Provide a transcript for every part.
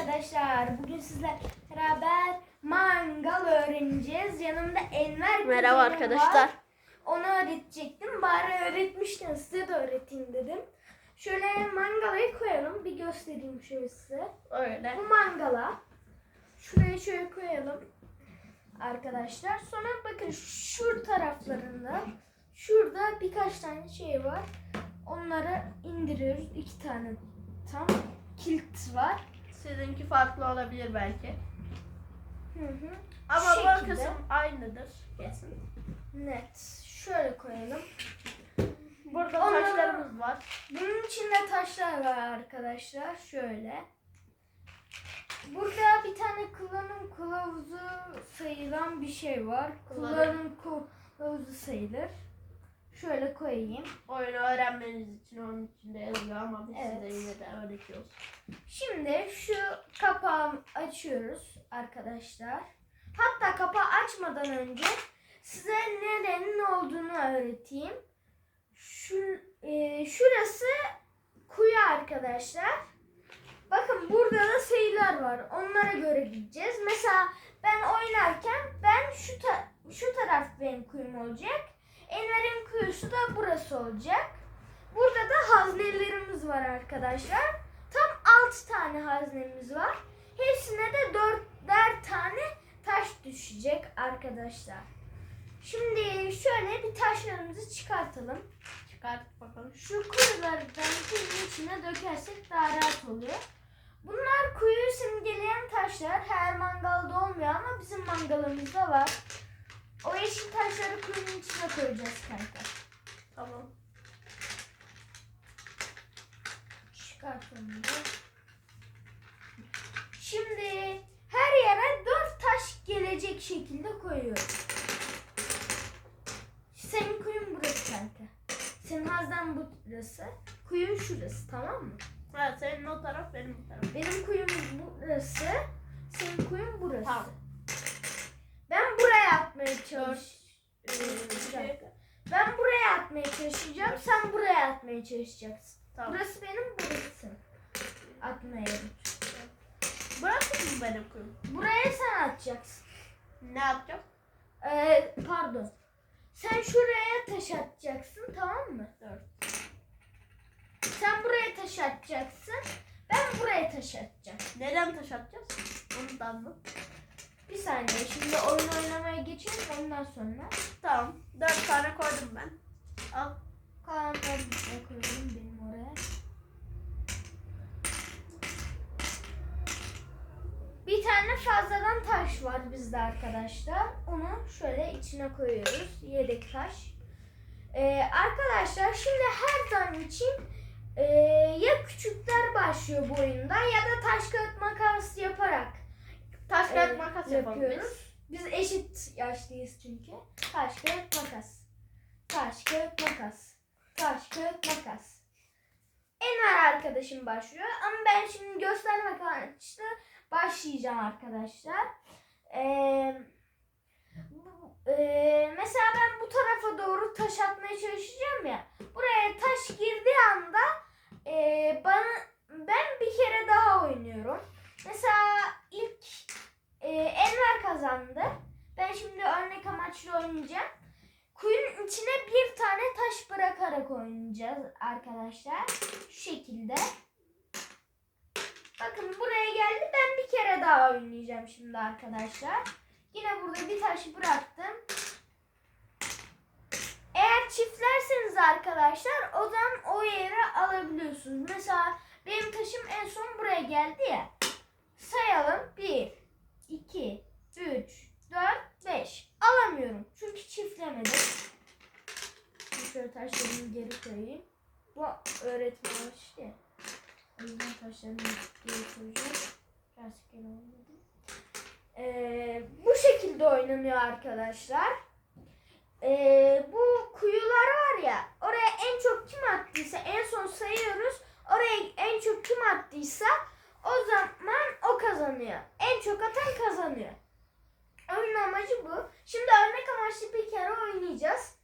arkadaşlar. Bugün sizle beraber mangal öğreneceğiz. Yanımda Enver Merhaba arkadaşlar. var. Onu öğretecektim. Bari öğretmişken size de öğreteyim dedim. Şöyle mangalayı koyalım. Bir göstereyim şöyle size. Öyle. Bu mangala şuraya şöyle koyalım arkadaşlar. Sonra bakın şu taraflarında şurada birkaç tane şey var. Onları indiriyoruz. iki tane tam kilit var. Sizinki farklı olabilir belki. Hı hı. Ama bu şekilde. kısım aynıdır. Kesin. Net. Şöyle koyalım. Burada Onları- taşlarımız var. Bunun içinde taşlar var arkadaşlar. Şöyle. Burada bir tane kullanım kılavuzu sayılan bir şey var. Kullanım kılavuzu sayılır. Şöyle koyayım. Oyunu öğrenmeniz için onun içinde yazıyor ama biz Evet. size yine de öğretiyoruz. Şimdi şu kapağı açıyoruz arkadaşlar. Hatta kapağı açmadan önce size nerenin ne olduğunu öğreteyim. Şu, e, şurası kuyu arkadaşlar. Bakın burada da sayılar var. Onlara göre gideceğiz. Mesela ben oynarken ben şu ta- şu taraf benim kuyum olacak. Enver'in kuyusu da burası olacak. Burada da haznelerimiz var arkadaşlar. Tam 6 tane haznemiz var. Hepsine de 4'er tane taş düşecek arkadaşlar. Şimdi şöyle bir taşlarımızı çıkartalım. Çıkartıp bakalım. Şu kuyulardan kuyunun içine dökersek daha rahat oluyor. Bunlar kuyuyu simgeleyen taşlar. Her mangalda olmuyor ama bizim mangalımızda var. O yeşil taşları kuyunun içine koyacağız kanka. Tamam. Çıkartalım da. Şimdi her yere dört taş gelecek şekilde koyuyoruz. Senin kuyun burası kanka. Senin hazdan burası. Kuyun şurası tamam mı? Ha, senin o taraf benim taraf. Benim kuyum burası. Senin kuyun burası. Tamam. Ben çalış. Ee, bir dakika. Ben buraya atmaya çalışacağım. Sen buraya atmaya çalışacaksın. tamam. Burası benim burası. Atmaya. Burası mı benim kuyum? Buraya sen atacaksın. Ne yapacağım? Ee, pardon. Sen şuraya taş atacaksın tamam mı? Dört. Sen buraya taş atacaksın. Ben buraya taş atacağım. Neden taş atacağız? Ondan mı? Bir saniye şimdi oyun oynamaya geçelim ondan sonra. Tamam. Dört tane koydum ben. Al. Kalanları da koyalım benim oraya. Bir tane fazladan taş var bizde arkadaşlar. Onu şöyle içine koyuyoruz. Yedek taş. Ee, arkadaşlar şimdi her zaman için ee, ya küçükler başlıyor bu oyunda ya da taş kağıt makas yaparak Taş kağıt makas yapıyoruz. Biz eşit yaşlıyız çünkü. Taş kağıt makas. Taş kağıt makas. Taş kağıt makas. Enver arkadaşım başlıyor ama ben şimdi göstermek amaçlı başlayacağım arkadaşlar. Ee, bu- ee, mesela ben bu tarafa doğru taş atmaya çalışacağım ya. Buraya taş girdiği anda ee, bana ben bir kere daha oynuyorum. Mesela ilk ee, Enver kazandı. Ben şimdi örnek amaçlı oynayacağım. Kuyunun içine bir tane taş bırakarak oynayacağız arkadaşlar. Şu şekilde. Bakın buraya geldi. Ben bir kere daha oynayacağım şimdi arkadaşlar. Yine burada bir taşı bıraktım. Eğer çiftlerseniz arkadaşlar o zaman o yere alabiliyorsunuz. Mesela benim taşım en son buraya geldi ya. Sayalım. 1, 2, 3, 4, 5. Alamıyorum. Çünkü çiftlemedim. Şöyle taşlarımı geri koyayım. Bu öğretmen amaçlı ya. O yüzden taşlarımı geri koyacağım. Rastgele olmadı. Ee, bu şekilde oynanıyor arkadaşlar. Ee, bu kuyular var ya oraya en çok kim attıysa en son sayıyoruz. Oraya en çok kim attıysa o zaman o kazanıyor. En çok atan kazanıyor. Oyunun amacı bu. Şimdi örnek amaçlı bir kere oynayacağız.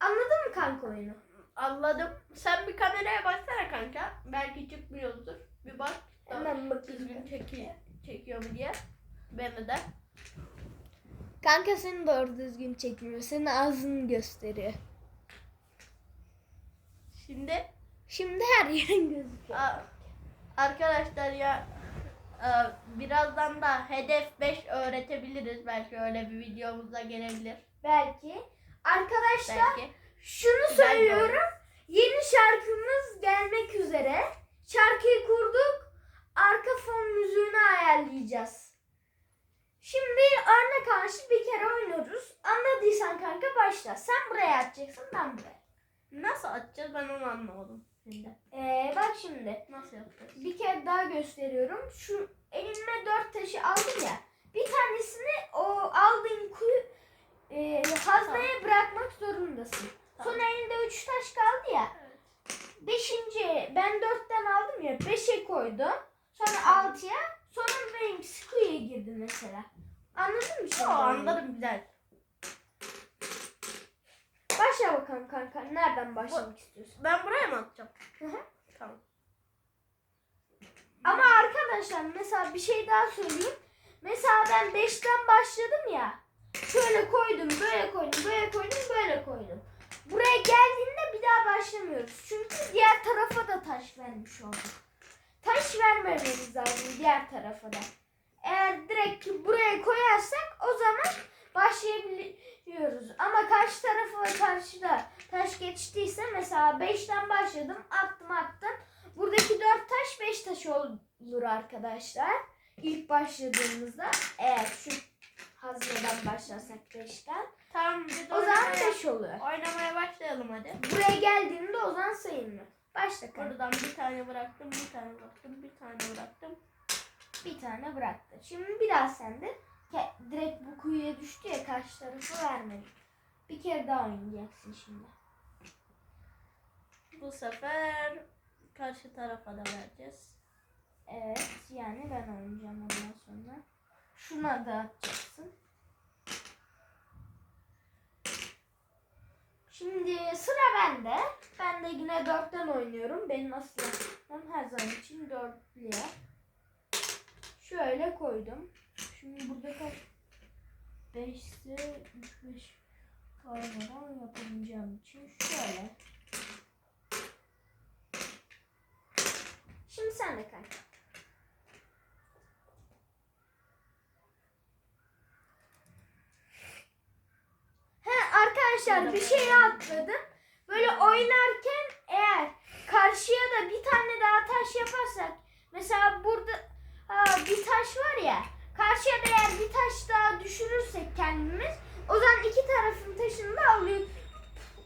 Anladın mı kanka oyunu? Anladım. Sen bir kameraya baksana kanka. Belki çıkmıyordur. Bir bak. Hemen bakayım. Düzgün çekeyim. çekmiyor diye. Beni de. Kanka seni doğru düzgün çekmiyor. Senin ağzını gösteriyor. Şimdi Şimdi her yerin gözüküyor. a- arkadaşlar ya e, birazdan da hedef 5 öğretebiliriz. Belki öyle bir videomuz da gelebilir. Belki. Arkadaşlar Belki. şunu söylüyorum. Yeni şarkımız gelmek üzere. Şarkıyı kurduk. Arka fon müziğini ayarlayacağız. Şimdi örnek karşı bir kere oynuyoruz. Anladıysan kanka başla. Sen buraya atacaksın ben buraya. Nasıl atacağız ben onu anlamadım. Şimdi. Ee, bak şimdi. Nasıl yapacağız? Bir kere daha gösteriyorum. Şu elime dört taşı aldım ya. Bir tanesini o aldığın kuyu e, hazneye bırakmak zorundasın. Tamam. Sonra elinde üç taş kaldı ya. Evet. Beşinci ben dörtten aldım ya. Beşe koydum. Sonra Tamam. altıya. Sonra benimkisi kuyuya girdi mesela. Anladın mı şimdi? Anladım güzel. Başla bakalım kanka. Nereden başlamak istiyorsun? Ben buraya mı atacağım? Hı hı. Tamam. Ama arkadaşlar mesela bir şey daha söyleyeyim. Mesela ben 5'ten başladım ya. Şöyle koydum, böyle koydum, böyle koydum, böyle koydum. Buraya geldiğinde bir daha başlamıyoruz. Çünkü diğer tarafa da taş vermiş olduk. Taş vermememiz lazım diğer tarafa da. Eğer direkt buraya koyarsak o zaman başlayabiliyoruz. Ama karşı tarafa karşıda taş geçtiyse mesela 5'ten başladım, attım attım. Buradaki 4 taş 5 taş olur arkadaşlar. İlk başladığımızda eğer şu hazneden başlarsak 5'ten Tamam o zaman oynamaya, 5 oluyor. oynamaya başlayalım hadi. Buraya geldiğinde o zaman sayılmıyor. Başla kanka. Buradan bir tane bıraktım, bir tane bıraktım, bir tane bıraktım. Bir tane bıraktı. Şimdi bir daha sende. Direkt bu kuyuya düştü ya karşı tarafı vermedi. Bir kere daha oynayacaksın şimdi. Bu sefer karşı tarafa da vereceğiz. Evet yani ben oynayacağım ondan sonra. Şuna da atacaksın. Şimdi sıra bende. Ben de yine dörtten oynuyorum. Benim asıl yaptığım her zaman için dörtlüye. Şöyle koydum. Şimdi burada kaç? Beşse üç beş fazladan yapabileceğim için şöyle. Şimdi sen de kanka. He arkadaşlar bir şey atladım. Böyle oynarken eğer karşıya da bir tane daha taş yaparsak mesela burada ha, bir taş var ya karşıya da eğer bir taş daha düşürürsek kendimiz o zaman iki tarafın taşını da alıyor.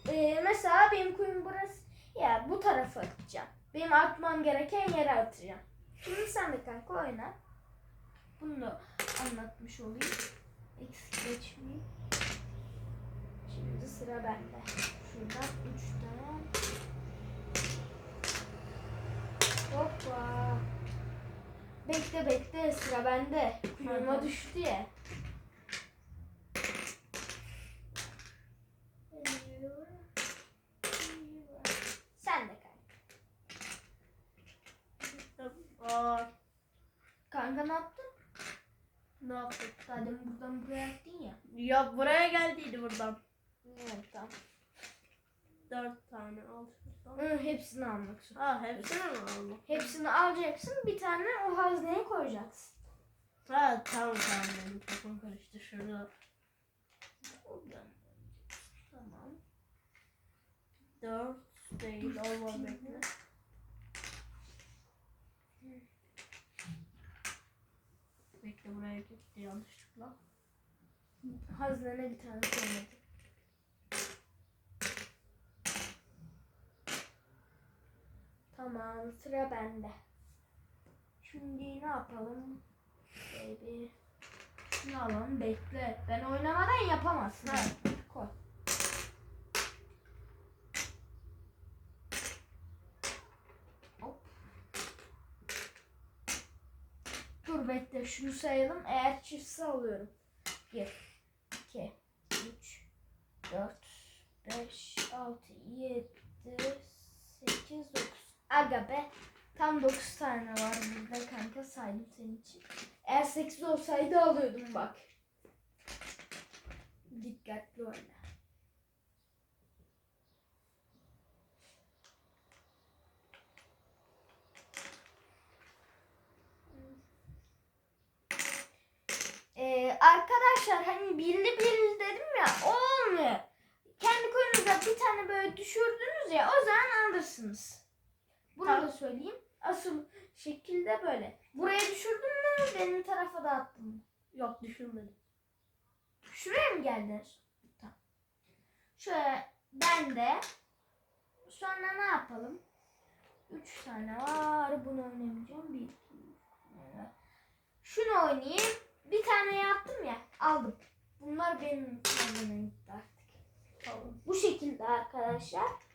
Ee, mesela benim kuyum burası bu tarafa atacağım. Benim atmam gereken yere atacağım. Şimdi sen de kanka oyna. Bunu da anlatmış olayım. Eksik geçmeyeyim. Şimdi sıra bende. Şuradan üç tane. Hoppa. Bekle bekle sıra bende. Pardon. düştü ya. Sen de kanka. Aa, Kanka ne yaptın? ne yaptık? Buradan buraya attın ya. Ya buraya geldiydi buradan. Evet tamam. Dört tane al şuradan. Hı, hepsini almak zorunda. Ha hepsini mi aldın? Hepsini alacaksın bir tane o hazneye koyacaksın. Ha tamam tamam benim kafam karıştı şurada. Buradan. Tamam. Dört değil olmaz bekle. Bekle buraya gitti yanlışlıkla. Haznene bir tane koymadım. Tamam sıra bende. Şimdi ne yapalım? Baby. Şunu alalım bekle. Ben oynamadan yapamazsın. Ha. Koy. Hop. Dur bekle şunu sayalım. Eğer çiftse alıyorum. 1, 2, 3, 4, 5, 6, 7, 8, 9. Aga be. Tam 9 tane var burada kanka saydım senin için. Eğer 8 olsaydı alıyordum bak. Dikkatli oyna. Ee, arkadaşlar hani birli birli dedim ya o olmuyor. Kendi koyunuza bir tane böyle düşürdünüz ya o zaman alırsınız. Bunu da söyleyeyim. Asıl şekilde böyle. Buraya düşürdün mü benim tarafa da attın. Yok düşünmedim. Şuraya mı geldiniz? Tamam. Şöyle ben de sonra ne yapalım? Üç tane var. Bunu oynamayacağım. Bir, iki. Şunu oynayayım. Bir tane yaptım ya. Aldım. Bunlar benim gitti artık. Tamam. Bu şekilde arkadaşlar.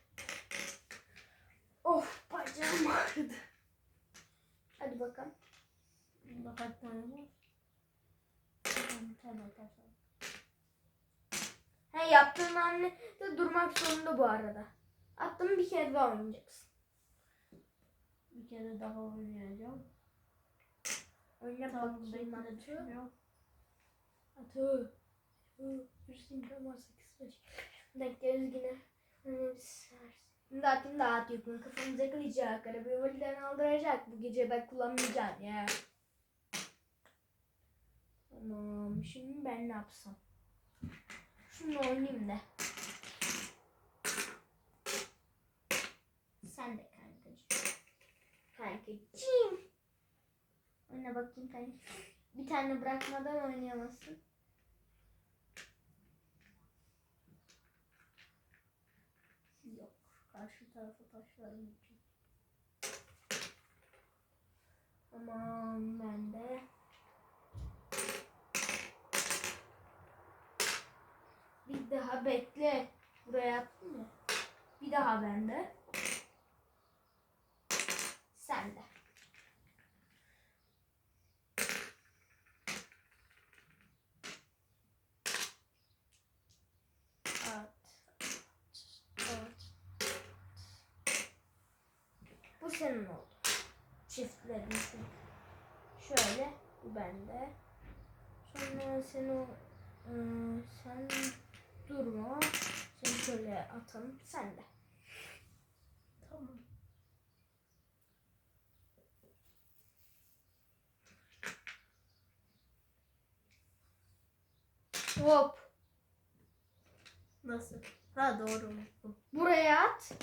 Ağrıdı. Hadi bakalım. Bunda kaç tane var? Tamam tamam. He yaptığın anne de durmak zorunda bu arada. Attım bir kere daha oynayacaksın. Bir kere daha oynayacağım. Oyna Tamam bakayım bekle atı. düşünüyorum. Atı. Ürsün tamam 8 5. Bekleriz yine. Hani biz Şimdi atayım da at yükünü kafamıza kılacak. Arabayı validen aldıracak. Bu gece ben kullanmayacağım ya. Tamam. Şimdi ben ne yapsam? Şunu oynayayım da. Sen de kankacığım. Kankacığım. Oyna bakayım kanka. Bir tane bırakmadan oynayamazsın. Yok. Karşı tarafa taşlarım için. Aman ben de. Bir daha bekle. Buraya attım ya. Bir daha bende. Sen de. At. At. Bu senin oldu. Çiftlerin çünkü. Şöyle bu bende. Sonra sen o ıı, sen durma. Seni şöyle atalım. Sen de. Tamam. Hop. Nasıl? Ha doğru unuttum. Buraya at.